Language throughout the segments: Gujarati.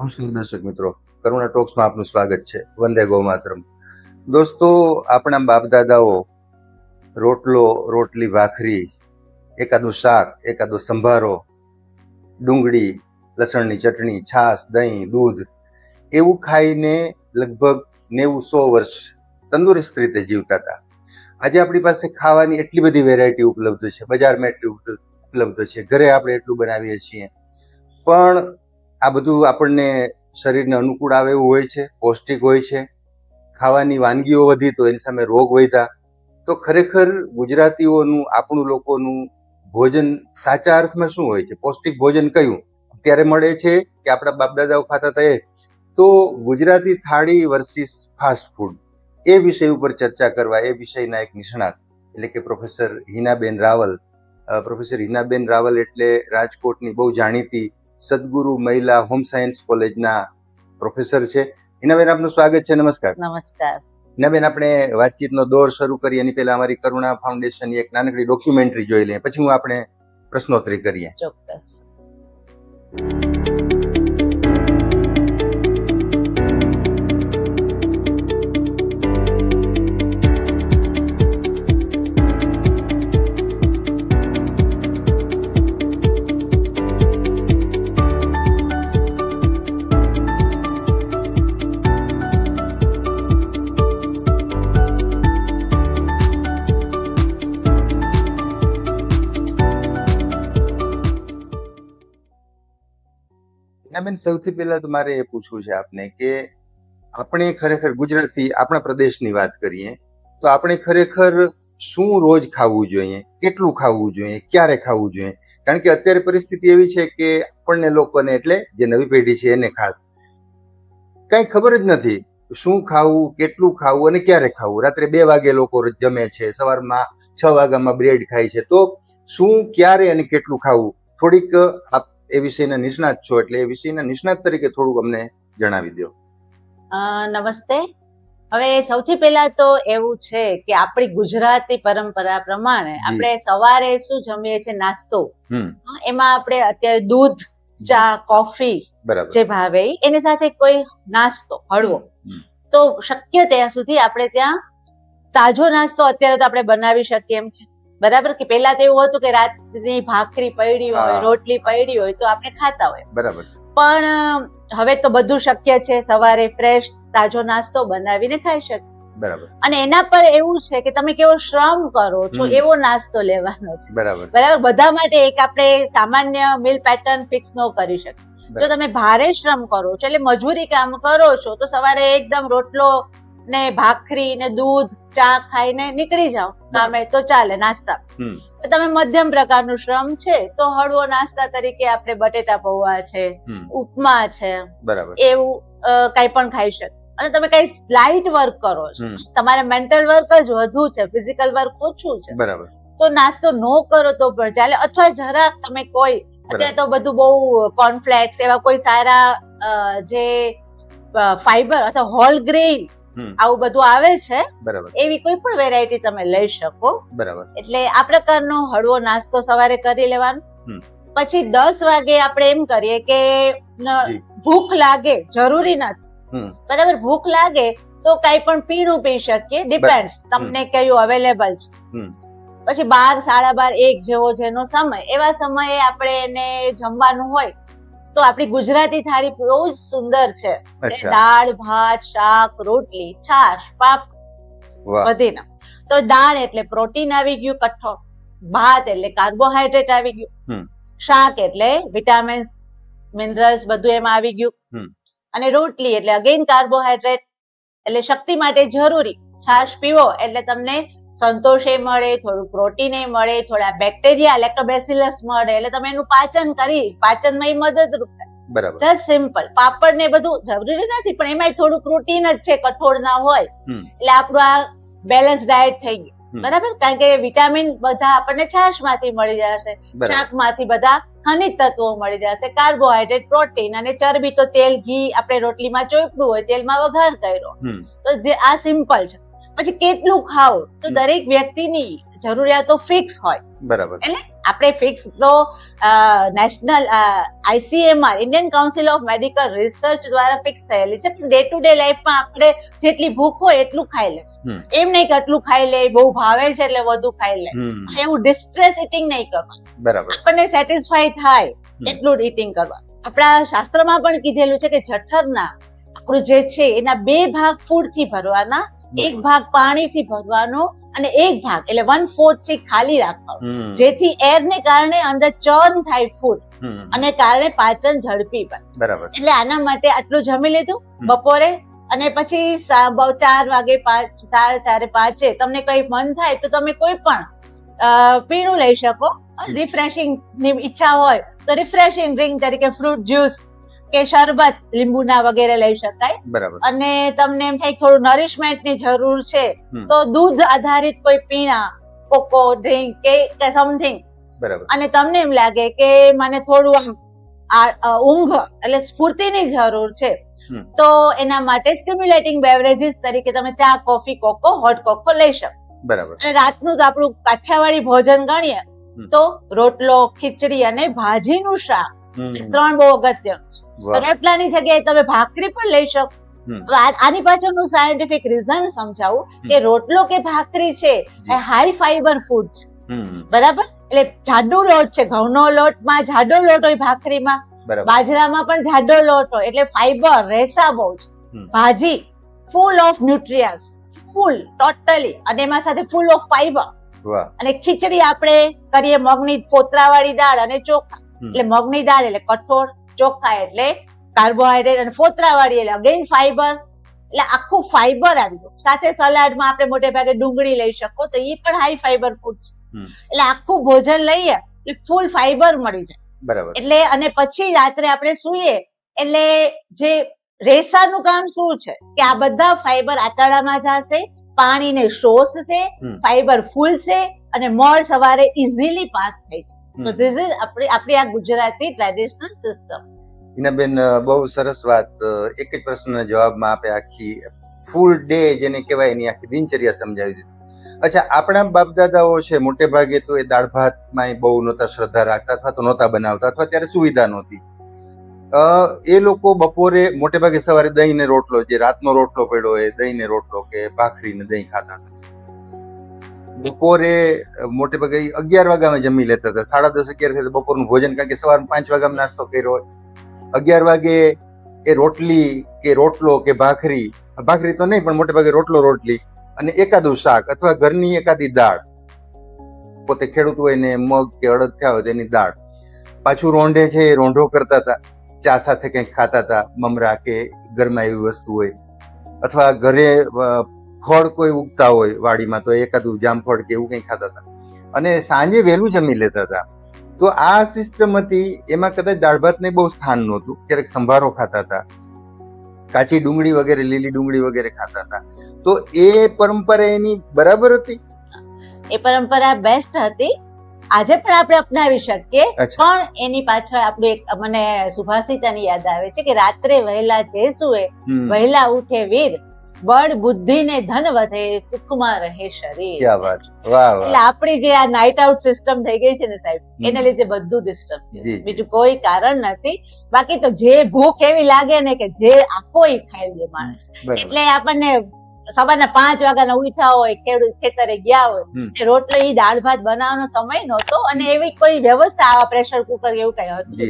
નમસ્કાર દર્શક મિત્રો. કરુણા ટોક્સમાં આપનું સ્વાગત છે. વંદે ગૌમાતરમ. દોસ્તો, આપણા બાપ દાદાઓ રોટલો, રોટલી, ભાખરી, એકાદું શાક, એકાદો સંભારો, ડુંગળી, લસણની ચટણી, છાશ, દહીં, દૂધ, એવું ખાઈને લગભગ નેવું સો વર્ષ તંદુરસ્ત રીતે જીવતા હતા. આજે આપણી પાસે ખાવાની એટલી બધી વેરાયટી ઉપલબ્ધ છે. બજારમાં એટલી ઉપલબ્ધ ઉપલબ્ધ છે. ઘરે આપણે એટલું બનાવીએ છીએ. પણ આ બધું આપણને શરીરને અનુકૂળ આવે એવું હોય છે, પૌષ્ટિક હોય છે, ખાવાની વાનગીઓ વધી તો એની સામે રોગ વધ્યા. તો ખરેખર ગુજરાતીઓનું, આપણું લોકોનું ભોજન સાચા અર્થમાં શું હોય છે? પૌષ્ટિક ભોજન કયું? અત્યારે મળે છે કે આપણા બાપ દાદાઓ ખાતા હતા તો ગુજરાતી થાળી વર્સિસ ફાસ્ટ ફૂડ એ વિષય ઉપર ચર્ચા કરવા, એ વિષયના એક નિષ્ણાત, એટલે કે પ્રોફેસર હિનાબેન રાવલ પ્રોફેસર હિનાબેન રાવલ એટલે રાજકોટની બહુ જાણીતી સદગુરુ મહિલા હોમ સાયન્સ કોલેજના પ્રોફેસર છે. હિનાબેન આપનું સ્વાગત છે. નમસ્કાર. નમસ્કાર. હિનાબેન આપણે વાતચીતનો દોર શરૂ કરીએ. એની પહેલા અમારી કરુણા ફાઉન્ડેશનની એક નાનકડી ડોક્યુમેન્ટરી જોઈ લઈએ. પછી હું આપણે પ્રશ્નોત્તરી કરીએ. ચોક્કસ. હિનાબેન સૌથી પહેલા તો મારે એ પૂછવું છે આપને કે આપણે ખરેખર ગુજરાતી આપણા પ્રદેશની વાત કરીએ, તો આપણે ખરેખર શું રોજ ખાવું જોઈએ? કેટલું ખાવું જોઈએ? ક્યારે ખાવું જોઈએ? કારણ કે અત્યારે પરિસ્થિતિ એવી છે કે આપણને લોકોને એટલે જે નવી પેઢી છે એને ખાસ કઈ ખબર જ નથી શું ખાવું, કેટલું ખાવું અને ક્યારે ખાવું. રાત્રે બે વાગે લોકો જમે છે, સવારમાં છ વાગ્યામાં બ્રેડ ખાય છે. તો શું, ક્યારે અને કેટલું ખાવું? થોડીક આપ એ વિષયના નિષ્ણાત છો એટલે એ વિષયના નિષ્ણાત તરીકે થોડુંક અમને જણાવી દો નમસ્તે. હવે સૌથી પહેલા તો એવું છે કે આપણી ગુજરાતી પરંપરા પ્રમાણે આપણે સવારે શું જમીએ છીએ? નાસ્તો. એમાં આપણે અત્યારે દૂધ ચા કોફી બરાબર. જે ભાવે એની સાથે કોઈ નાસ્તો હળવો. તો શક્ય ત્યાં સુધી આપણે ત્યાં તાજો નાસ્તો અત્યારે તો આપણે બનાવી શકીએ એમ છે. બરાબર કે પેલા તો એવું હતું કે રાતની ભાખરી પડી હોય રોટલી પડી હોય તો આપણે ખાતા હોય. બરાબર. પણ હવે તો બધું શક્ય છે. સવારે ફ્રેશ તાજો નાસ્તો બનાવીને ખાઈ શકે બરાબર. અને એના પર એવું છે કે તમે કેવો શ્રમ કરો છો. એવો નાસ્તો લેવાનો છે. બરાબર. બરાબર? બધા માટે એક આપણે સામાન્ય મિલ પેટર્ન ફિક્સ નો કરી શકીએ. જો તમે ભારે શ્રમ કરો છો એટલે મજૂરી કામ કરો છો તો સવારે એકદમ રોટલો ને ભાખરી ને દૂધ ચા ખાઈને નીકળી જાઓ. કામે તો ચાલે નાસ્તા. તમે મધ્યમ પ્રકારનું શ્રમ છે તો હળવો નાસ્તા તરીકે આપણે બટેટા પૌવા છે ઉપમા છે બરાબર. એવું કઈ પણ ખાઈ શકે. અને તમે કઈ લાઇટ વર્ક કરો છો. તમારે મેન્ટલ વર્ક જ વધુ છે ફિઝિકલ વર્ક ઓછું છે. બરાબર. તો નાસ્તો નો કરો તો પણ ચાલે. અથવા જરાક તમે કોઈ અત્યારે તો બધું બહુ કોર્નફ્લેક્સ એવા કોઈ સારા જે ફાઈબર અથવા હોલ ગ્રેઇન આવું બધું આવે છે બરાબર. એવી કોઈ પણ વેરાયટી તમે લઈ શકો. બરાબર. એટલે આ પ્રકારનો હળવો નાસ્તો સવારે કરી લેવાનો. પછી દસ વાગે આપણે એમ કરીએ કે ભૂખ લાગે જરૂરી નથી. બરાબર? ભૂખ લાગે તો કઈ પણ પીણું પી શકીએ. ડિપેન્ડ તમને કયું અવેલેબલ છે. પછી બાર સાડા બાર એક જેવો જેનો સમય એવા સમયે આપણે એને જમવાનું હોય તો આપણી ગુજરાતી થાળી બહુ જ સુંદર છે. દાળ ભાત શાક રોટલી છાશ પાપ વાહ. તો દાળ એટલે પ્રોટીન આવી ગયું કઠ્ઠો ભાત એટલે કાર્બોહાઈડ્રેટ આવી ગયું. શાક એટલે વિટામિન્સ મિનરલ્સ બધું એમાં આવી ગયું. અને રોટલી એટલે અગેન કાર્બોહાઈડ્રેટ એટલે શક્તિ માટે જરૂરી. છાશ પીવો એટલે તમને સંતોષે મળે થોડું પ્રોટીન મળે થોડા બેક્ટેરિયા લેક્ટોબેસિલસ મળે એટલે તમે એનું પાચન કરી પાચનમાં એ મદદરૂપ થાય. બરાબર. જસ્ટ સિમ્પલ પાપડ ને બધું જરૂરી નથી પણ એમાં થોડું પ્રોટીન જ છે કઠોળ ના હોય. એટલે આપણું આ બેલેન્સ ડાયટ થઈ ગયું. બરાબર? કારણ કે વિટામિન બધા આપણને છાશમાંથી મળી જશે. શાકમાંથી બધા ખનિજ તત્વો મળી જશે. કાર્બોહાઈડ્રેટ પ્રોટીન અને ચરબી તો તેલ ઘી આપણે રોટલીમાં ચોપડું હોય તેલમાં વઘાર કર્યો. તો આ સિમ્પલ છે. પછી કેટલું ખાવ? તો દરેક વ્યક્તિની જરૂરિયાતો ફિક્સ હોય. બરાબર. એટલે આપણે ફિક્સ તો national ICMR Indian council of medical research દ્વારા ફિક્સ થયેલી છે. પણ ડે ટુ ડે લાઈફમાં આપણે જેટલી ભૂખ હોય એટલું ખાઈ લે. એમ નહીં કે આટલું ખાઈ લે બહુ ભાવે છે એટલે વધુ ખાઈ લે. એવું ડિસ્ટ્રેસ ઇટિંગ નહીં કરવાનું બરાબર. આપણને સેટિસ્ફાઈ થાય એટલું ઇટિંગ કરવા. આપણા શાસ્ત્રમાં પણ કીધેલું છે કે જઠરના આપણું જે છે એના બે ભાગ ફૂડથી ભરવાના એક ભાગ પાણીથી ભરવાનો અને એક ભાગ એટલે વન ફોર્થ છે ખાલી રાખવાનો. જેથી એર ને કારણે અંદર ચર્ન થાય ફૂડ અને કારણે પાચન ઝડપી બને. બરાબર. એટલે આના માટે આટલું જમી લીધું. બપોરે અને પછી ચાર વાગે પાંચ સાડા ચારે પાંચે તમને કઈ મન થાય તો તમે કોઈ પણ પીણું લઈ શકો. રિફ્રેશિંગની ઈચ્છા હોય તો રિફ્રેશિંગ ડ્રિંક તરીકે ફ્રૂટ જ્યુસ કે શરબત લીંબુના વગેરે લઈ શકાય. બરાબર. અને તમને એમ થાય થોડું નરિશમેન્ટની જરૂર છે તો દૂધ આધારિત કોઈ પીણા કોકો ડ્રિંક કે સમથિંગ બરાબર. અને તમને એમ લાગે કે મને થોડું ઊંઘ એટલે સ્ફૂર્તિની જરૂર છે. તો એના માટે સ્ટિમ્યુલેટિંગ બેવરેજીસ તરીકે તમે ચા કોફી કોકો હોટ કોકો લઈ શકો. બરાબર. અને રાતનું તો આપણું કાઠિયાવાડી ભોજન ગણીએ તો રોટલો ખીચડી અને ભાજીનું શાક. ત્રણ બહુ અગત્યનું છે. રોટલાની જગ્યાએ તમે ભાખરી પણ લઈ શકો. આની પાછળનું સાયન્ટિફિક રીઝન સમજાવું કે રોટલો કે ભાખરી છે. એ હાઈ ફાઈબર ફૂડ છે. બરાબર? એટલે જાડો લોટ છે ઘઉંનો લોટમાં જાડો લોટ હોય ભાખરીમાં બાજરામાં પણ જાડો લોટ હોય એટલે ફાઈબર રેસા બહુ છે. ભાજી full of nutrients full totally અને એમાં સાથે ફૂલ ઓફ ફાઈબર અને ખીચડી આપણે કરીએ મગની ફોતરાવાળી દાળ અને ચોખા. એટલે મગની દાળ એટલે કઠોળ ચોખા એટલે કાર્બોહાઈડ્રેટ અને ફોતરાવાળી એટલે અગેન ફાઈબર એટલે આખું ફાઈબર આવી ગયું. સાથે સલાડમાં આપણે મોટે ભાગે ડુંગળી લઈ શકો તો એ પણ હાઈ ફાઈબર ફૂડ છે. એટલે આખું ભોજન લઈએ એટલે ફૂલ ફાઈબર મળી જાય. બરાબર. એટલે અને પછી રાત્રે આપણે સૂઈએ એટલે જે રેસાનું કામ શું છે કે આ બધા ફાઈબર આંતરડામાં જશે પાણીને શોષશે. ફાઈબર ફૂલશે અને મળ સવારે ઇઝીલી પાસ થઈ છે ધીસ ઇઝ આપણી આપણી આ ગુજરાતી ટ્રેડિશનલ સિસ્ટમ ઇનાબેન બહુ સરસ વાત એક જ પ્રશ્નના જવાબમાં આપે આખી ફૂલ ડે જેને કહેવાય એની આખી દિનચર્યા સમજાવી દીધી. અચ્છા આપણા બાપ દાદાઓ છે મોટે ભાગે તો એ દાળ ભાતમાં બહુ નહોતા શ્રદ્ધા રાખતા અથવા તો નહોતા બનાવતા અથવા ત્યારે સુવિધા નહોતી. અ, એ લોકો બપોરે મોટે ભાગે સવારે દહીં ને રોટલો જે રાતનો રોટલો પડ્યો હોય દહીં ને રોટલો કે ભાખરી ને દહીં ખાતા હતા. બપોરે મોટે ભાગે અગિયાર વાગે અમે જમી લેતા હતા. સાડા દસ અગિયાર થાય બપોરનું ભોજન, કારણ કે સવારમાં પાંચ વાગ્યામાં નાસ્તો કર્યો હોય. અગિયાર વાગે એ રોટલી કે રોટલો કે ભાખરી ભાખરી તો નહીં, પણ મોટે ભાગે રોટલો, રોટલી અને એકાદું શાક અથવા ઘરની એકાદી દાળ. પોતે ખેડૂત હોય ને મગ કે અડદ થયા હોય તેની દાળ. પાછું રોંઢે છે, એ રોંઢો કરતા હતા. ચા સાથે કંઈક ખાતા હતા, મમરા કે ઘરમાં એવી વસ્તુ હોય. અથવા ઘરે ફળ કોઈ ઉગતા હોય વાડીમાં તો એકાદું જામફળ કે એવું કંઈ ખાતા હતા. અને સાંજે વહેલું જમી લેતા હતા. તો આ સિસ્ટમ હતી એમાં કદાચ દાળ ભાતને બહુ સ્થાન નહોતું. ક્યારેક સંભારો ખાતા હતા. કાચી ડુંગળી વગેરે લીલી ડુંગળી વગેરે ખાતા હતા. તો એ પરંપરા એની બરાબર હતી? એ પરંપરા બેસ્ટ હતી. આજે પણ આપણે અપનાવી શકીએ. પણ એની પાછળ આપણું એક મને સુભાષિતાની યાદ આવે છે કે રાત્રે વહેલા જે સુએ વહેલા ઉઠે વીર. બળ બુદ્ધિ ને ધન વધે સુખમાં રહે શરીર. ક્યાં વાત. વાહ એટલે આપણી જે આ નાઇટ આઉટ સિસ્ટમ થઈ ગઈ છે ને સાહેબ એને લીધે બધું ડિસ્ટર્બ છે બીજું કોઈ કારણ નથી. બાકી તો જે ભૂખ એવી લાગે ને કે જે આખો ખાઈ લે માણસ. એટલે આપણને સવારના પાંચ વાગ્યાના ઉઠ્યા હોય ખેડૂત ખેતરે ગયા હોય રોટલો ઈ દાળ ભાત બનાવવાનો સમય નહોતો અને એવી કોઈ વ્યવસ્થા આવા પ્રેશર કુકર એવું કઈ હતું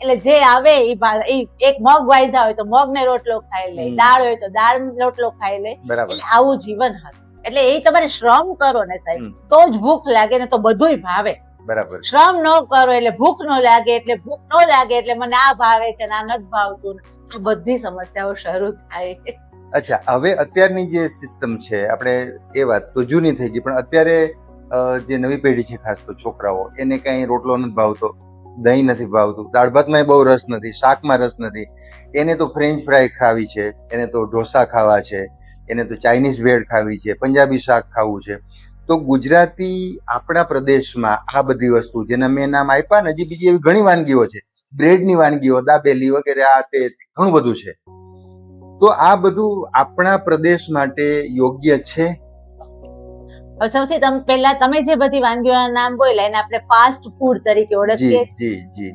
એટલે જે આવે ઈ એક મગ વાયદા હોય તો મગ ને રોટલો ખાઈ લે દાળ હોય તો દાળ રોટલો ખાઈ લે. એટલે આવું જીવન હતું. એટલે એ તમારે શ્રમ કરો ને સાહેબ. તો જ ભૂખ લાગે ને તો બધુંય ભાવે. બરાબર. શ્રમ ન કરો એટલે ભૂખ ન લાગે એટલે ભૂખ ન લાગે એટલે મને આ ભાવે છે ને આ નથી ભાવતું આ બધી સમસ્યાઓ શરૂ થાય. અચ્છા, હવે અત્યારની જે સિસ્ટમ છે, આપણે એ વાત તો જૂની થઈ ગઈ, પણ અત્યારે જે નવી પેઢી છે, ખાસ તો છોકરાઓ, એને કઈ રોટલો નથી ભાવતો, દહીં નથી ભાવતું, દાળ ભાતમાં બહુ રસ નથી, શાકમાં રસ નથી. એને તો ફ્રેન્ચ ફ્રાય ખાવી છે, એને તો ઢોસા ખાવા છે, એને તો ચાઇનીઝ ભેળ ખાવી છે, પંજાબી શાક ખાવું છે. તો ગુજરાતી આપણા પ્રદેશમાં આ બધી વસ્તુ, જેના મેં નામ આપ્યા ને, હજી બીજી એવી ઘણી વાનગીઓ છે, બ્રેડની વાનગીઓ, દાબેલી વગેરે, આ તે, ઘણું બધું છે. તો આ બધું આપણા પ્રદેશ માટે યોગ્ય છે? સૌથી તમે પહેલા તમે જે બધી વાનગીઓના નામ બોલ્યા એને આપણે ફાસ્ટ ફૂડ તરીકે ઓળખીએ જી જી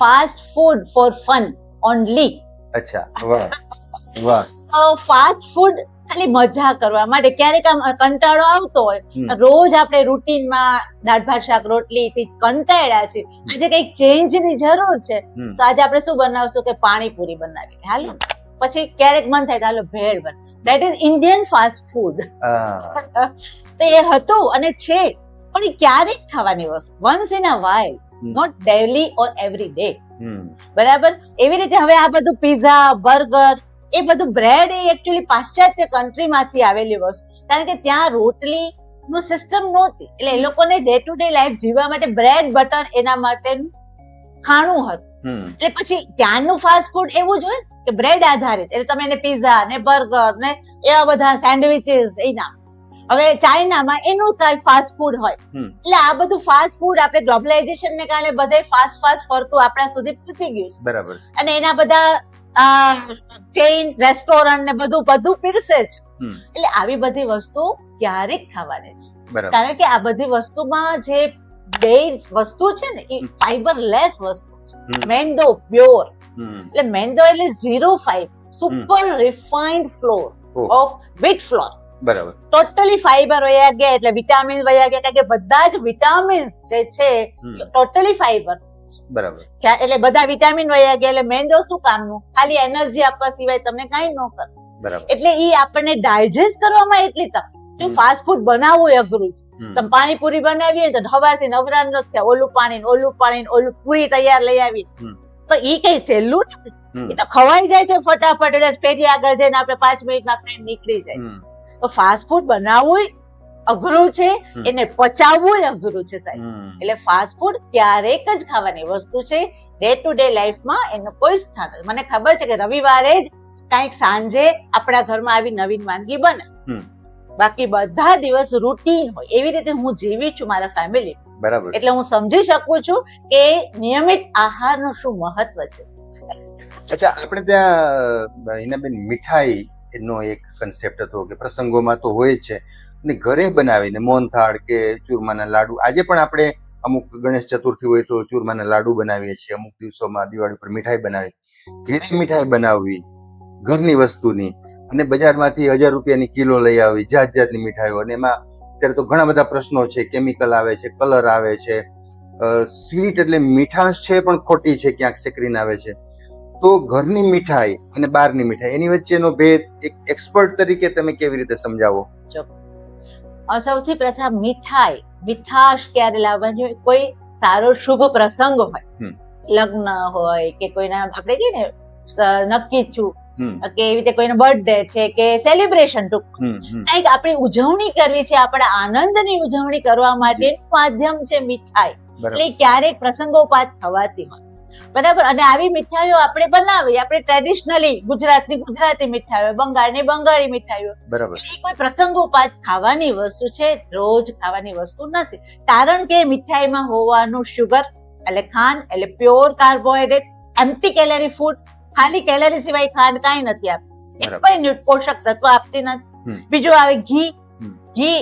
fast food for fun only અચ્છા વાહ વાહ. ફાસ્ટ ફૂડ ખાલી મજા કરવા માટે ક્યારેક આમ કંટાળો આવતો હોય રોજ આપણે રૂટીનમાં દાળ ભાત શાક રોટલી થી કંટાળ્યા છે આજે કંઈક ચેન્જની જરૂર છે. તો આજે આપણે શું બનાવશું કે પાણીપુરી બનાવી હાલો. પછી ક્યારેક મન થાય હાલો bhel bun. That is Indian fast food તો એ હતું અને છે. પણ એ ક્યારેક ખાવાની વસ્તુ. Once in a while. Not daily or every day બરાબર? એવી રીતે હવે આ બધું પીઝા બર્ગર એ બધું બ્રેડ એ એકચ્યુઅલી પાશ્ચાત્ય કન્ટ્રી માંથી આવેલી વસ્તુ કારણ કે ત્યાં રોટલી નું સિસ્ટમ નહોતી. એટલે એ લોકોને ડે ટુ ડે લાઈફ જીવવા માટે બ્રેડ બટર એના માટેનું ખાણું હતું. એટલે પછી ત્યાંનું ફાસ્ટ ફૂડ એવું જ હોય કે બ્રેડ આધારિત. એટલે તમે એને પીઝા ને બર્ગર ને એવા બધા સેન્ડવિચીસ એના હવે ચાઇનામાં એનું કઈ ફાસ્ટ ફૂડ હોય. એટલે આ બધું ફાસ્ટ ફૂડ આપણે ગ્લોબલાઇઝેશન ને કારણે બધે ફાસ્ટ ફાસ્ટ ફરતું આપણા સુધી પહોંચી ગયું છે. બરાબર અને એના બધા ચેઇન રેસ્ટોરન્ટ ને બધું બધું પીરસે છે એટલે આવી બધી વસ્તુ ક્યારેક ખાવાની છે. કારણ કે આ બધી વસ્તુમાં જે બે વસ્તુ છે ને એ. ફાઈબર લેસ વસ્તુ છે. મેંદો પ્યોર એટલે મેંદો એટલે zero five super refined flour of wheat flour બરાબર. ટોટલી ફાઈબર વયા ગયા એટલે વિટામિન વયા ગયા કારણ કે બધા જ વિટામિન્સ જે છે ટોટલી ફાઈબર બરાબર. એટલે બધા વિટામિન વયા ગયા એટલે મેંદો શું કામનું? ખાલી એનર્જી આપવા સિવાય તમને કઈ ન કરે બરાબર. એટલે ઈ આપણને ડાયજેસ્ટ કરવામાં એટલી તક. જો ફાસ્ટ ફૂડ બનાવવું એ અઘરું છે તમે પાણીપુરી બનાવી હોય તો સવારથી નવરા નથી થયા ઓલું પાણી ઓલું પાણી ઓલું પૂરી તૈયાર લઈ આવી. તો એ કઈ સહેલું નથી. એ તો ખવાઈ જાય છે ફટાફટ એટલે પેઢી આગળ જઈને આપણે પાંચ મિનિટમાં કઈ નીકળી જાય. તો ફાસ્ટ ફૂડ બનાવવું અઘરું છે એને પચાવવું અઘરું છે સાહેબ. એટલે ફાસ્ટ ફૂડ ક્યારેક જ ખાવાની વસ્તુ છે ડે ટુ ડે લાઈફમાં એનું કોઈ સ્થાન નથી મને ખબર છે કે રવિવારે જ કાંઈક સાંજે આપણા ઘરમાં આવી નવીન વાનગી બને. બાકી બધા દિવસ રૂટીન હોય. એવી રીતે હું જીવી છું મારા ફેમિલી બરાબર એટલે હું સમજી શકું છું કે નિયમિત આહારનું શું મહત્વ છે. અચ્છા આપણે ત્યાં હિનાબેન મીઠાઈ નો એક કન્સેપ્ટ હતો કે પ્રસંગોમાં તો હોય છે. અને ઘરે બનાવીને મોહનથાળ કે ચૂરમાના લાડુ આજે પણ આપણે અમુક ગણેશ ચતુર્થી હોય તો ચૂરમાના લાડુ બનાવીએ છીએ. અમુક દિવસોમાં દિવાળી પર મીઠાઈ બનાવી ઘરે મીઠાઈ બનાવવી ઘરની વસ્તુની. અને બજારમાંથી હજાર રૂપિયાની કિલો લઈ આવી જાત જાતની મીઠાઈઓ. અને એમાં અત્યારે તો ઘણા બધા પ્રશ્નો છે. કેમિકલ આવે છે કલર આવે છે. સ્વીટ એટલે મીઠાશ છે પણ ખોટી છે ક્યાંક સેકરીને આવે છે. તો ઘરની મીઠાઈ અને બહારની મીઠાઈ એની વચ્ચેનો ભેદ એક એક્સપર્ટ તરીકે તમે કેવી રીતે સમજાવો? સૌથી પ્રથમ મીઠાઈ મીઠાશ ક્યારે લાવવાની હોય? કોઈ સારો શુભ પ્રસંગ હોય. લગ્ન હોય કે કોઈના આપણે કહીએ ને નક્કી છું કે એવી રીતે કોઈનો બર્થડે છે કે સેલિબ્રેશન ટૂંક. કંઈક આપણી ઉજવણી કરવી છે આપણા આનંદની ઉજવણી કરવા માટે માધ્યમ છે મીઠાઈ. એટલે ક્યારેક પ્રસંગોપાત થવાતી હોય. બરાબર? અને આવી મીઠાઈઓ આપણે બનાવી આપણે ટ્રેડિશનલી ગુજરાતની ગુજરાતી મીઠાઈઓ બંગાળની બંગાળી મીઠાઈઓ. બરાબર. એ કોઈ પ્રસંગોપાત ખાવાની વસ્તુ છે રોજ ખાવાની વસ્તુ નથી. કારણ કે મીઠાઈમાં હોવાનું શુગર એટલે ખાંડ એટલે pure carbohydrate empty calorie food ખાલી કેલરી સિવાય ખાંડ કાંઈ નથી આપતી. એક પણ પોષક તત્વ આપતી નથી. બીજું આવે ઘી. ઘી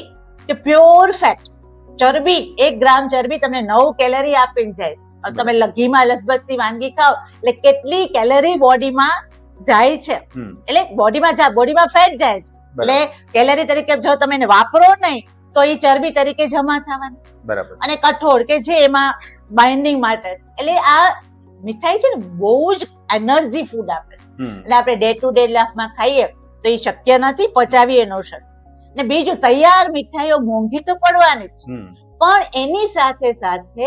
કે પ્યોર ફેટ ચરબી એક ગ્રામ ચરબી તમને નવ કેલરી આપી જાય. તમે ઘીમાં લગભગથી વાનગી ખાઓ એટલે કેટલી કેલરી બોડીમાં જાય છે. એટલે બોડીમાં જાય બોડીમાં ફેટ જાય છે. એટલે કેલરી તરીકે જો તમે એને વાપરો નહીં તો એ ચરબી તરીકે જમા થવાની. બરાબર. અને કઠોળ કે જે એમાં બાઇન્ડિંગ માટે છે. એટલે આ મીઠાઈ છે ને બહુ જ એનર્જી ફૂડ આપે છે. એટલે આપણે ડે ટુ ડે લાઈફમાં ખાઈએ તો એ શક્ય નથી પચાવી એનો શક્ય ને બીજું તૈયાર મીઠાઈઓ મોંઘી તો પડવાની જ પણ એની સાથે સાથે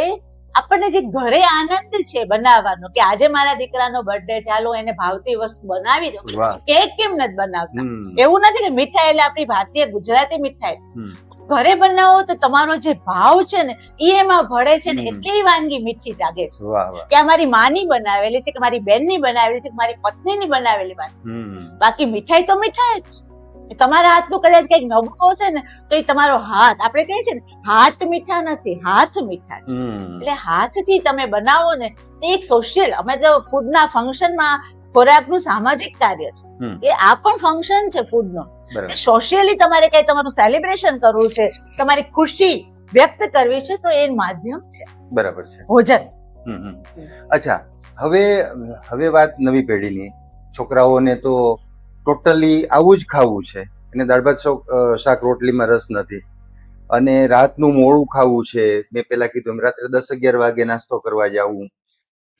આપણને જે ઘરે આનંદ છે બનાવવાનો કે આજે મારા દીકરાનો બર્થડે ચાલો એને ભાવતી વસ્તુ બનાવી દો કેક કેમ નથી બનાવતા? એવું નથી કે મીઠાઈ એટલે આપણી ભારતીય ગુજરાતી મીઠાઈ. ઘરે બનાવો તો તમારો જે ભાવ છે ને એ એમાં ભળે છે ને એટલે વાનગી મીઠી લાગે છે. કે મારી માની બનાવેલી છે કે મારી બેનની બનાવેલી છે કે મારી પત્નીની બનાવેલી વાનગી બાકી મીઠાઈ તો મીઠાઈ જ. તમારા હાથનું કદાચ કંઈક નવું હશે ને તો એ તમારો હાથ આપણે કહીએ છીએ ને હાથ મીઠા નથી હાથ મીઠા છે. એટલે હાથથી તમે બનાવો ને તે એક સોશિયલ અમે તો ફૂડના ફંક્શનમાં ખોરાકનું સામાજિક કાર્ય છે. એ આ પણ ફંક્શન છે ફૂડનો સોશિયલી તમારે કઈ તમારું સેલિબ્રેશન કરવું છે તમારી ખુશી વ્યક્ત કરવી છે તો એ માધ્યમ છે. બરાબર છે. ભોજન. અચ્છા હવે હવે વાત નવી પેઢીની. છોકરાઓને તો ટોટલી આવું જ ખાવું છે. એને દાળ ભાત શાક- શાક રોટલીમાં રસ નથી. અને રાતનું મોડું ખાવું છે. મેં પેલા કીધું એમ રાત્રે દસ અગિયાર વાગે નાસ્તો કરવા જવું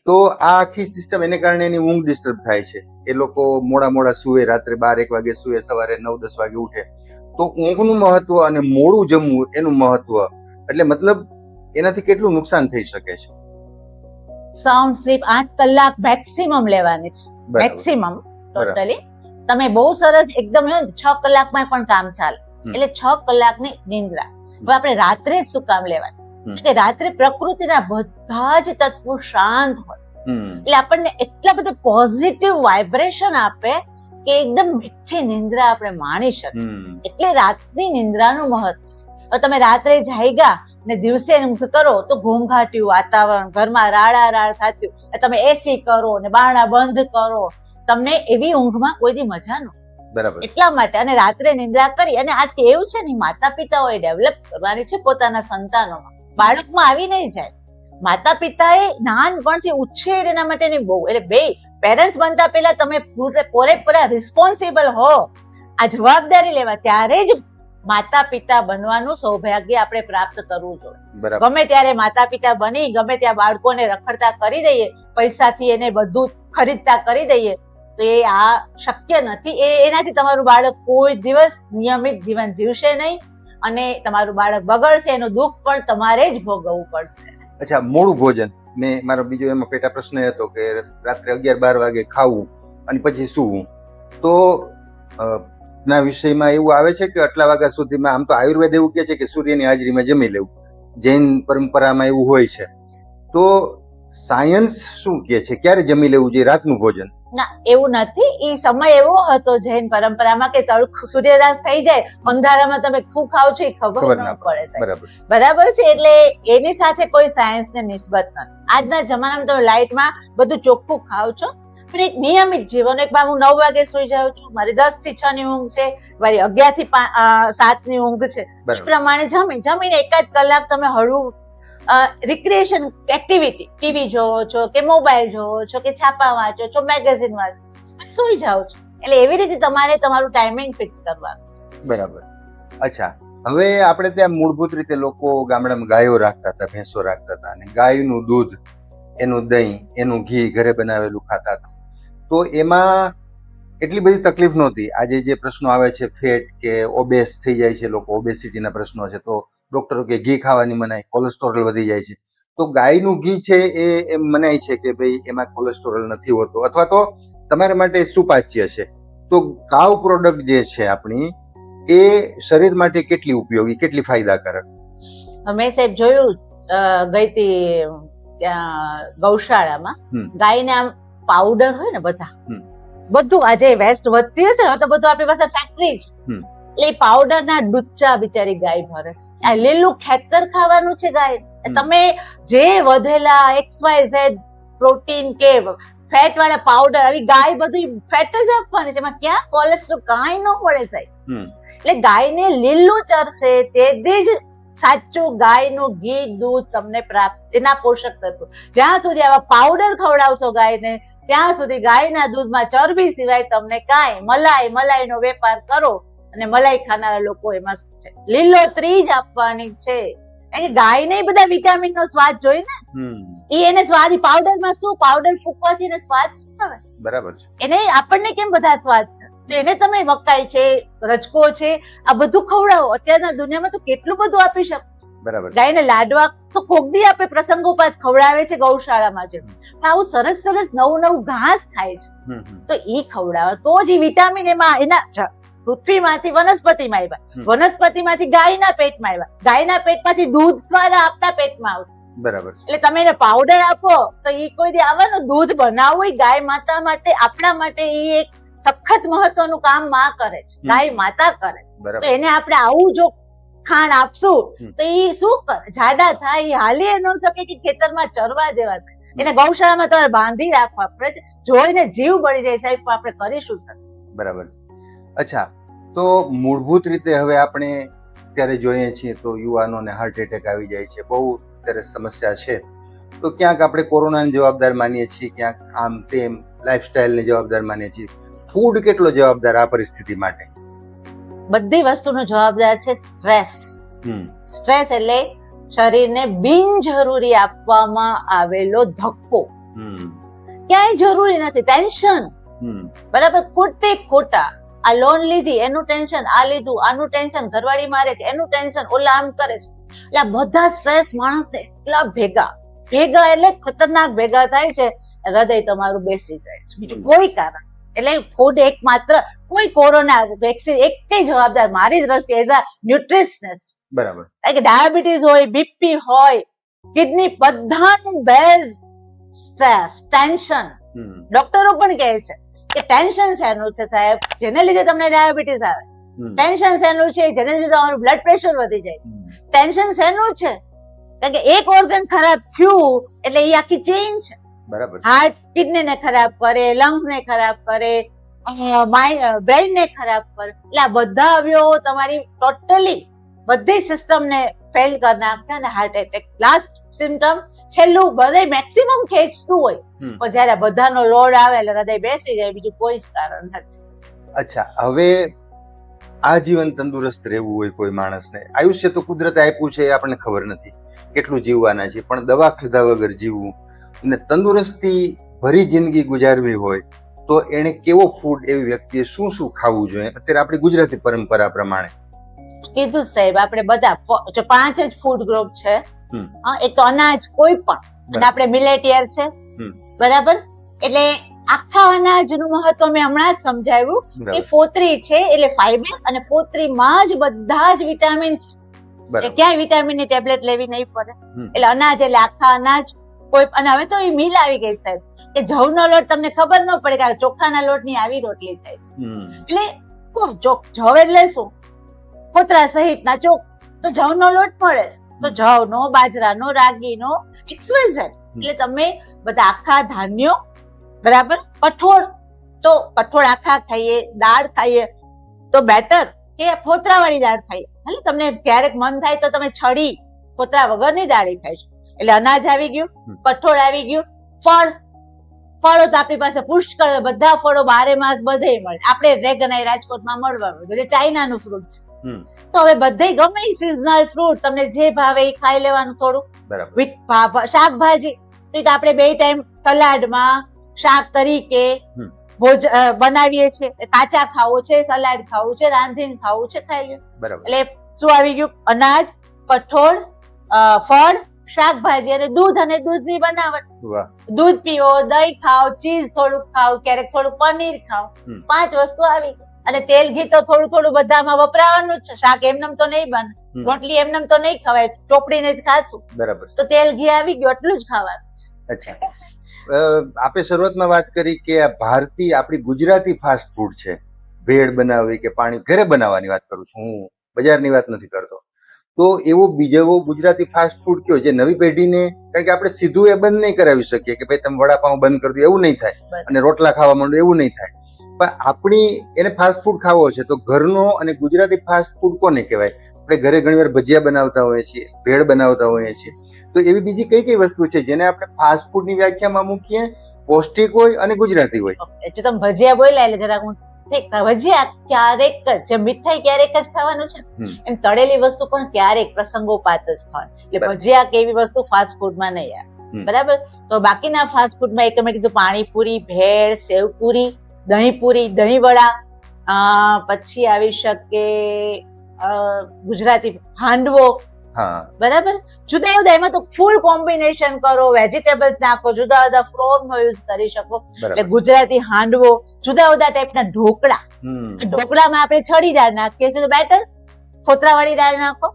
તો આ આખી સિસ્ટમ એને કારણે એની ઊંઘ ડિસ્ટર્બ થાય છે. એ લોકો મોડા મોડા સુવે રાત્રે બાર એક વાગે સુવે સવારે નવ દસ વાગે ઉઠે. તો ઊંઘનું મહત્વ અને મોડું જમવું એનું મહત્વ. એટલે મતલબ એનાથી કેટલું નુકસાન થઈ શકે છે? સાઉન્ડ સ્લીપ આઠ કલાક મેક્સિમમ લેવાની છે. મેક્સિમમ ટોટલી તમે બહુ સરસ એકદમ છ કલાકમાં પણ કામ ચાલે. એટલે છ કલાકની નિંદ્રા. હવે આપણે રાત્રે શું કામ લેવાની. કે રાત્રે પ્રકૃતિના બધા જ તત્વો શાંત હોય. એટલે આપણને એટલા બધા પોઝિટિવ વાઇબ્રેશન આપે કે એકદમ મીઠી નિંદ્રા આપણે માણી શકીએ. એટલે રાતની નિંદ્રાનું મહત્વ છે. હવે તમે રાત્રે જાગ્યા ને દિવસે ઊંઘ કરો તો ઘોંઘાટ્યું વાતાવરણ ઘરમાં રાડા રાડ થતું તમે એસી કરો ને બારણા બંધ કરો. તમને એવી ઊંઘમાં કોઈ દી મજા ન બરાબર. એટલા માટે અને રાત્રે નિંદ્રા કરી અને આ ટેવ છે ને માતા પિતાઓએ ડેવલપ કરવાની છે પોતાના સંતાનોમાં. બાળકમાં આવી નહીં જાય. માતા પિતાએ નાનપણથી ઉછેર એના માટેની બહુ એટલે બે પેરેન્ટ્સ બનતા પહેલા તમે પૂરે- પૂરેપૂરા રિસ્પોન્સિબલ હો. આ જવાબદારી લેવા ત્યારે જ માતા પિતા બનવાનું સૌભાગ્ય આપણે પ્રાપ્ત કરવું જોઈએ. ગમે ત્યારે માતા પિતા બની ગમે ત્યાં બાળકોને રખડતા કરી દઈએ પૈસાથી એને બધું ખરીદતા કરી દઈએ તો એ આ શક્ય નથી. એ એનાથી તમારું બાળક કોઈ દિવસ નિયમિત જીવન જીવશે નહીં. અને તમારું બાળક બગડશે, એનું દુઃખ પણ તમારે જ ભોગવવું પડશે. અચ્છા મોડું ભોજન. મેં મારો બીજો એમાં પેટા પ્રશ્ન હતો કે રાત્રે અગિયાર બાર વાગે ખાવું અને પછી સૂવું. તો ના વિષયમાં એવું આવે છે કે આટલા વાગ્યા સુધીમાં આમ તો આયુર્વેદ એવું કહે છે કે સૂર્યની હાજરીમાં જમી લેવું. જૈન પરંપરામાં એવું હોય છે. તો, સાયન્સ શું કહે છે? ક્યારે જમી લેવું જોઈએ? રાતનું ભોજન. ના એવું નથી. એ સમય એવો હતો જૈન પરંપરામાં કે સૂર્યાસ્ત થઈ જાય અંધારામાં તમે શું ખાવ છો એ ખબર ન પડે. બરાબર છે. એટલે એની સાથે કોઈ સાયન્સ ને નિસ્બત નથી આજના જમાનામાં તમે લાઇટમાં બધું ચોખ્ખું ખાવ છો પણ એક નિયમિત જીવન એક હું નવ વાગે સુઈ જાઉં છું મારી દસથી છ ની ઊંઘ છે મારી અગિયારથી સાતની ઊંઘ છે. એ પ્રમાણે જમી જમીને એકાદ કલાક તમે હળવું રિક્રિએશન એક્ટિવિટી ટીવી જોવો છો કે મોબાઈલ જોવો છો કે છાપા વાંચો છો મેગેઝિન વાંચો સુઈ જાઓ છો. એટલે એવી રીતે તમારે તમારું ટાઈમિંગ ફિક્સ કરવાનું છે. બરાબર. અચ્છા. હવે આપણે ત્યાં મૂળભૂત રીતે લોકો ગામડામાં ગાયો રાખતા હતા, ભેંસો રાખતા હતા અને ગાયનું દૂધ, એનું દહીં, એનું ઘી ઘરે બનાવેલું ખાતા હતા. તો એમાં એટલી બધી તકલીફ નહોતી. આજે જે પ્રશ્નો આવે છે ફેટ કે ઓબેસ થઈ જાય છે લોકો ઓબેસિટીના પ્રશ્નો છે, તો ડોક્ટરો કે ઘી ખાવાની મનાય કોલેસ્ટ્રોલ વધી જાય છે. તો ગાયનું ઘી છે એ એમ મનાય છે કે ભાઈ એમાં કોલેસ્ટ્રોલ નથી હોતો. અથવા તો તમારા માટે સુપાચ્ય છે. તો કાવ પ્રોડક્ટ જે છે આપણી એ શરીર માટે કેટલી ઉપયોગી કેટલી ફાયદાકારક? મેં સાહેબ જોયું ગઈતી ગૌશાળામાં. ગાયને આમ પાવડર હોય ને બધા બધું આજે વેસ્ટ વધતી હશે ને તો બધું આપણી પાસે ફેક્ટરી છે. એટલે એ પાવડર ના ડુચ્ચા બિચારી ગાય ભરે છે. આ લીલું ખેતર ખાવાનું છે ગાય. તમે જે વધેલા એક્સ વાય ઝેડ પ્રોટીન કે ફેટ વાળા પાવડર આવી ગાય બધું ફેટ જ આપવાની છે. એમાં ક્યાં કોલેસ્ટ્રોલ કાંઈ ન મળે સાહેબ. એટલે ગાયને લીલું ચરશે તેથી જ સાચું ગાયનું ઘી દૂધ તમને પ્રાપ્ત એના પોષક તત્વો. જ્યાં સુધી આવા પાવડર ખવડાવશો ગાયને ત્યાં સુધી ગાયના દૂધમાં ચરબી સિવાય તમને કાંઈ મલાઈ મલાઈનો વેપાર કરો. અને મલાઈ ખાનારા લોકો એમાં શું છે? લીલોતરી જ આપવાની છે. ગાય કે ગાયને બધા વિટામિન નો સ્વાદ જોઈ ને? એ એને સ્વાદ પાવડરમાં શું? પાવડર ફૂંકવાથી એને સ્વાદ શું આવે? બરાબર છે. એને આપણને કેમ બધા સ્વાદ છે? તો એને તમે મકાઈ છે રજકો છે આ બધું ખવડાવો. અત્યારના દુનિયામાં તો કેટલું બધું આપી શકો. બરાબર ગાયને લાડવા તો કોકદી આપે પ્રસંગોપાત ખવડાવે છે ગૌશાળામાં છે પણ આવું સરસ સરસ નવું નવું ઘાસ ખાય છે. તો એ ખવડાવે. તો જ એ વિટામિન એમાં એના પૃથ્વીમાંથી વનસ્પતિમાં આવ્યા. વનસ્પતિમાંથી ગાયના પેટમાં આવ્યા. ગાયના પેટમાંથી દૂધ દ્વારા આપતા પેટમાં આવશે. બરાબર એટલે તમે એને પાવડર આપો તો એ કોઈ દે આવવાનું. દૂધ બનાવવું ગાય માતા માટે આપણા માટે એ એક સખત મહત્વનું કામમાં કરે છે. ગાય માતા કરે છે. તો એને આપણે આવું જો ખાણ આપશું તો એ શું કરે? જાડા થાય એ હાલી એ ન શકે કે ખેતરમાં ચરવા જેવા થાય. એને ગૌશાળામાં તમારે બાંધી રાખવા પડે છે. જોઈને જીવ બળી જાય સાહેબ આપણે કરીશું સર બરાબર છે. અચ્છા તો મૂળભૂત રીતે હવે આપણે અત્યારે જોઈએ છીએ તો યુવાનોને હાર્ટ એટેક આવી જાય છે બહુ અત્યારે સમસ્યા છે. તો ક્યાંક આપણે કોરોનાને જવાબદાર માનીએ છીએ ક્યાંક આમ તેમ લાઈફસ્ટાઈલને જવાબદાર માનીએ છીએ. ફૂડ કેટલો જવાબદાર આ પરિસ્થિતિ માટે? બધી વસ્તુનો જવાબદાર છે સ્ટ્રેસ સ્ટ્રેસ એટલે શરીરને બિનજરૂરી આપવામાં આવેલો ધક્કો. ક્યાંય જરૂરી નથી ટેન્શન હમ. બરાબર ખોટે ખોટા. આ લોન લીધી એનું ટેન્શન આ લીધું આનું ટેન્શન ઘરવાળી મારે છે એનું ટેન્શન ઓલા આમ કરે છે. એટલે આ બધા સ્ટ્રેસ માણસને એટલા ભેગા ભેગા એટલે ખતરનાક ભેગા થાય છે હૃદય તમારું બેસી જાય છે. બીજું કોઈ કારણ એટલે ફૂડ એક માત્ર કોઈ કોરોના વેક્સિન એક કઈ જવાબદાર મારી દ્રષ્ટિએ એઝ અ ન્યુટ્રિશનિસ્ટ બરાબર. કે ડાયાબિટીસ હોય બીપી હોય કિડની બધાનું બેઝ સ્ટ્રેસ ટેન્શન ડોક્ટરો પણ કહે છે કે ટેન્શન શેનું છે સાહેબ. જેને લીધે તમને ડાયાબિટીસ આવે છે. ટેન્શન શેનું છે જેને લીધે તમારું બ્લડ પ્રેશર વધી જાય છે. ટેન્શન શેનું છે. કારણ કે એક ઓર્ગન ખરાબ થયું એટલે એ આખી ચેઇન છે. બરાબર હાર્ટ કિડની ને ખરાબ કરે લંગ્સ ને ખરાબ કરે બ્રેઇન ને ખરાબ કરે. એટલે આ બધા અવયવો તમારી ટોટલી બધી સિસ્ટમ ને ફેલ કરી નાખે અને હાર્ટ એટેક લાસ્ટ સિમ્ટમ છેલ્લું બધે મેક્સિમમ ખેંચતું હોય. પણ જ્યારે બધાનો લોડ આવે એટલે હૃદય બેસી જાય બીજું કોઈ જ કારણ નથી. અચ્છા હવે આજીવન તંદુરસ્ત રહેવું હોય કોઈ માણસને આયુષ્ય તો કુદરતે આપ્યું છે એ આપણને ખબર નથી કેટલું જીવવાના છે પણ દવા ખાધા વગર જીવવું અને તંદુરસ્તી ભરી જિંદગી ગુજારવી હોય તો એને કેવો ફૂડ એવી વ્યક્તિએ શું શું ખાવું જોઈએ? અત્યારે આપણી ગુજરાતી પરંપરા પ્રમાણે. કીધું સાહેબ આપણે બધા પાંચ જ ફૂડ ગ્રુપ છે એક તો અનાજ કોઈ પણ. અને આપણે મિલેટિયર છે. બરાબર? એટલે આખા અનાજનું મહત્વ મેં હમણાં જ સમજાવ્યું કે ફોતરી છે એટલે ફાઈબર અને ફોતરીમાં જ બધા જ વિટામિન છે. એટલે ક્યાંય વિટામિનની ટેબ્લેટ લેવી નહીં પડે. એટલે અનાજ એટલે આખા અનાજ કોઈ અને હવે તો એ મિલ આવી ગઈ સાહેબ. કે જવનો લોટ તમને ખબર ન પડે કે ચોખાના લોટની આવી રોટલી થાય છે. એટલે કોણ? ચોક જવ એટલે શું ફોતરા સહિતના ચોક તો જવનો લોટ મળે છે. તો જવનો બાજરાનો રાગીનો XYZ એટલે તમે બધા આખા ધાન્યો બરાબર? કઠોળ. તો કઠોળ આખા ખાઈએ દાળ ખાઈએ તો બેટર કે ફોતરા વાળી દાળ ખાઈએ. એટલે તમને ક્યારેક મન થાય તો તમે છડી ફોતરા વગરની દાળી ખાઈશું એટલે અનાજ આવી ગયું કઠોળ આવી ગયું ફળ. ફળો તો આપણી પાસે પુષ્કળ. બધા ફળો બારે માસ બધે મળે. આપણે રેગન રાજકોટમાં મળવા મળે બધે ચાઇનાનું ફ્રૂટ છે. તો હવે બધે ગમે સિઝનલ ફ્રૂટ તમને જે ભાવે એ ખાઈ લેવાનું થોડું બરાબર. વિથ શાકભાજી. તો આપણે બે ટાઈમ સલાડમાં શાક તરીકે ભોજ બનાવીએ છીએ. કાચા ખાવું છે સલાડ ખાવું છે રાંધીને ખાવું છે ખાઈ લ્યો. બરાબર. એટલે શું આવી ગયું? અનાજ કઠોળ ફળ શાકભાજી અને દૂધ અને દૂધની બનાવટ. દૂધ પીવો દહીં ખાઓ ચીઝ થોડુંક ખાઓ ક્યારેક થોડું પનીર ખાઓ. પાંચ વસ્તુ આવી. અને તેલ ઘી તો થોડું થોડું બધામાં વપરાવાનું જ છે. શાક એમનેમ તો નહીં બને. રોટલી એમનેમ તો નહીં ખવાય. ચોપડીને જ ખાશું. બરાબર. તો તેલ ઘી આવી ગયું એટલું જ ખાવાનું છે. અચ્છા. આપે શરૂઆતમાં વાત કરી કે આ ભારતીય આપણી ગુજરાતી ફાસ્ટ ફૂડ છે. ભેળ બનાવવી કે પાણી ઘરે બનાવવાની વાત કરું છું હું. બજારની વાત નથી કરતો. તો એવો બીજો એવો ગુજરાતી ફાસ્ટ ફૂડ કયો જે નવી પેઢીને કારણ કે આપણે સીધું એ બંધ નહીં કરાવી શકીએ કે ભાઈ તમે વડાપાઉં બંધ કરી દો એવું નહીં થાય. અને રોટલા ખાવા માંડો એવું નહીં થાય. પણ આપણી એને ફાસ્ટ ફૂડ ખાવો છે તો ઘરનો અને ગુજરાતી ફાસ્ટ ફૂડ કોને કહેવાય? આપણે ઘરે ઘણીવાર ભજીયા બનાવતા હોઈએ છીએ ભેળ બનાવતા હોઈએ છીએ. તો એવી બીજી કઈ કઈ વસ્તુ છે જેને આપણે ફાસ્ટ ફૂડની વ્યાખ્યામાં મૂકીએ? પૌષ્ટિક હોય અને ગુજરાતી હોય. જો તમે ભજીયા બોલ્યા એટલે જરાક હું ભજીયા ક્યારેક જ મીઠાઈ ક્યારેક જ ખાવાનું છે. એમ તળેલી વસ્તુ પણ ક્યારેક પ્રસંગોપાત જ ખાવાનું. એટલે ભજીયા કે એવી વસ્તુ ફાસ્ટ ફૂડમાં નહીં આવે. બરાબર? તો બાકીના ફાસ્ટ ફૂડમાં એક તમે કીધું પાણીપુરી ભેળ સેવપુરી દહીંપુરી દહીંવડા પછી આવી શકે ગુજરાતી હાંડવો. બરાબર? જુદા જુદા એમાં તો ફૂલ કોમ્બિનેશન કરો વેજીટેબલ્સ નાખો જુદા જુદા ફ્લોર નો યુઝ કરી શકો. એટલે ગુજરાતી હાંડવો જુદા જુદા ટાઈપના ઢોકળા. ઢોકળામાં આપણે છડી દાળ નાખીએ છીએ તો બેટર ખોતરાવાળી દાળ નાખો.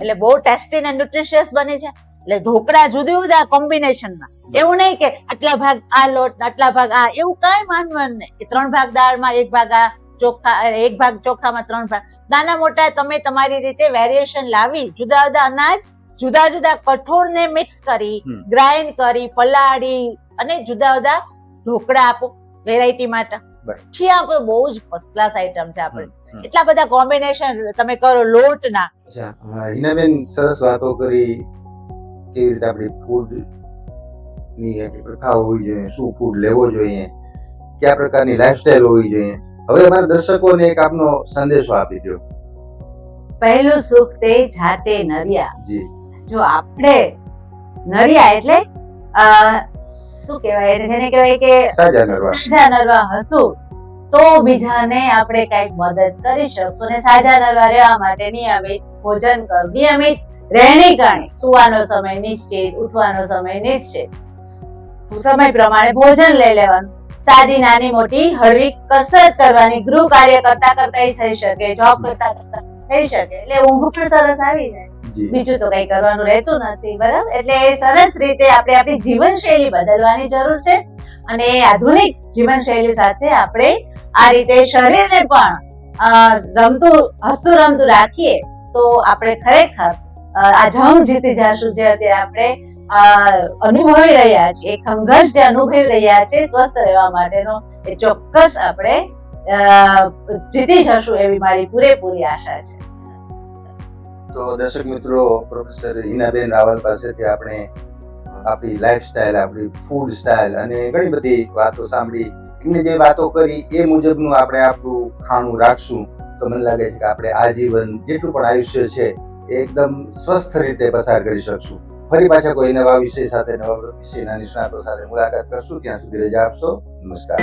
એટલે બહુ ટેસ્ટી અને ન્યુટ્રિશિયસ બને છે. એટલે ઢોકળા જુદા જુદા કોમ્બિનેશનમાં એવું નહીં કે આટલા ભાગ આ લોટ આટલા ભાગ આ એવું કાંઈ માનવાનું નહીં. કે ત્રણ ભાગ દાળમાં એક ભાગ આ ચોખા એક ભાગ ચોખામાં ત્રણ ભાગ. નાના મોટા તમે તમારી રીતે વેરિએશન લાવી જુદા જુદા અનાજ જુદા જુદા કઠોળને મિક્સ કરી ગ્રાઇન્ડ કરી પલાળી અને જુદા જુદા ઢોકળા આપો વેરાયટી માટે. પછી આપણે બહુ જ ફર્સ્ટ ક્લાસ આઈટમ છે આપણે. એટલા બધા કોમ્બિનેશન તમે કરો લોટના. અચ્છા હિનાબેન સરસ વાતો કરી. કેવી રીતે આપણી ફૂડની પ્રથા હોવી જોઈએ શું ફૂડ લેવો જોઈએ કયા પ્રકારની લાઈફસ્ટાઈલ હોવી જોઈએ. હવે અમારા દર્શકોને એક આપનો સંદેશો આપી દો પહેલું સુખ તે જાતે નરિયા. જી. જો આપણે નરિયા એટલે શું કહેવાય એટલે જેને કહેવાય કે સાજા નરવા. સાજા નરવા હસુ તો બીજાને આપણે કંઈક મદદ કરી શકશું. અને સાજા નરવા રહેવા માટે નિયમિત ભોજન કર નિયમિત રહેણી કરણી સુવાનો સમય નિશ્ચિત ઉઠવાનો સમય નિશ્ચિત. સમય પ્રમાણે ભોજન લઈ લેવાનું. સાદી નાની મોટી હળવી કસરત કરવાની. ગૃહ કાર્ય કરતા કરતા થઈ શકે જોબ કરતા કરતા થઈ શકે. એટલે ઊંઘ પણ સરસ આવી જાય. બીજું તો કઈ કરવાનું રહેતું નથી બરાબર? એટલે એ સરસ રીતે આપણે આપણી જીવનશૈલી બદલવાની જરૂર છે. અને એ આધુનિક જીવનશૈલી સાથે આપણે આ રીતે શરીરને પણ રમતું હસતું રમતું રાખીએ તો આપણે ખરેખર આ જંગ જીતી જશું જે અત્યારે આપણે અનુભવી રહ્યા છીએ, એક સંઘર્ષ જે અનુભવી રહ્યા છે, સ્વસ્થ રહેવા માટેનો એ ચોક્કસ આપણે જીતી જશું એવી મારી પૂરેપૂરી આશા છે. તો દર્શક મિત્રો, પ્રોફેસર હિનાબેન રાવલ પાસેથી આપણે આપણી લાઈફસ્ટાઈલ આપણી ફૂડ સ્ટાઇલ અને ઘણી બધી વાતો સાંભળી. એમને જે વાતો કરી એ મુજબનું આપણે આપણું ખાણું રાખશું. તો મને લાગે છે કે આપણે આજીવન જેટલું પણ આયુષ્ય છે એકદમ સ્વસ્થ રીતે પસાર કરી શકશું. ફરી પાછા કોઈ નવા વિષય સાથે, નવા વિષયના નિષ્ણાતો સાથે મુલાકાત કરશું. ત્યાં સુધી રજા આપશો. નમસ્કાર.